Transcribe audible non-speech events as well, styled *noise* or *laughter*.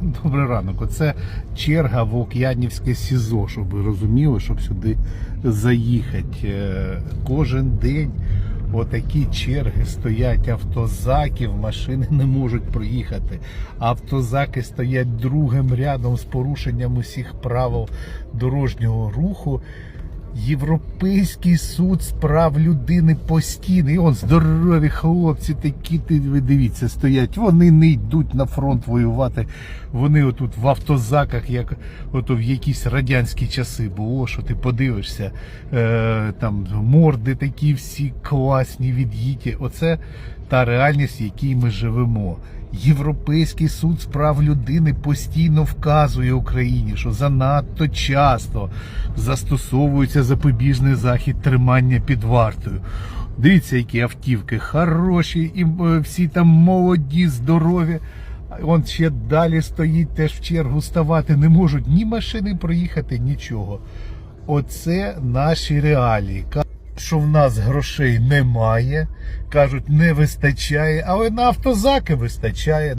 *laughs* Добрий ранок. Оце черга в Ок'янівське СІЗО, щоб ви розуміли, щоб сюди заїхати. Е, Кожен день отакі черги стоять автозаків, машини не можуть проїхати. Автозаки стоять другим рядом з порушенням усіх правил дорожнього руху. Європейський суд з прав людини постійний. І он здорові хлопці такі, ви дивіться, стоять. Вони не йдуть на фронт воювати. Вони отут в автозаках, як ото в якісь радянські часи було, що ти подивишся, е, там морди такі всі класні, від'їті. Оце та реальність, в якій ми живемо. Європейський суд з прав людини постійно вказує Україні, що занадто часто застосовується запобіжний захід тримання під вартою. Дивіться, які автівки хороші, і е, всі там молоді, здорові. Он ще далі стоїть, теж в чергу ставати не можуть ні машини проїхати, нічого. Оце наші реалії. Що в нас грошей немає, кажуть, не вистачає, але на автозаки вистачає.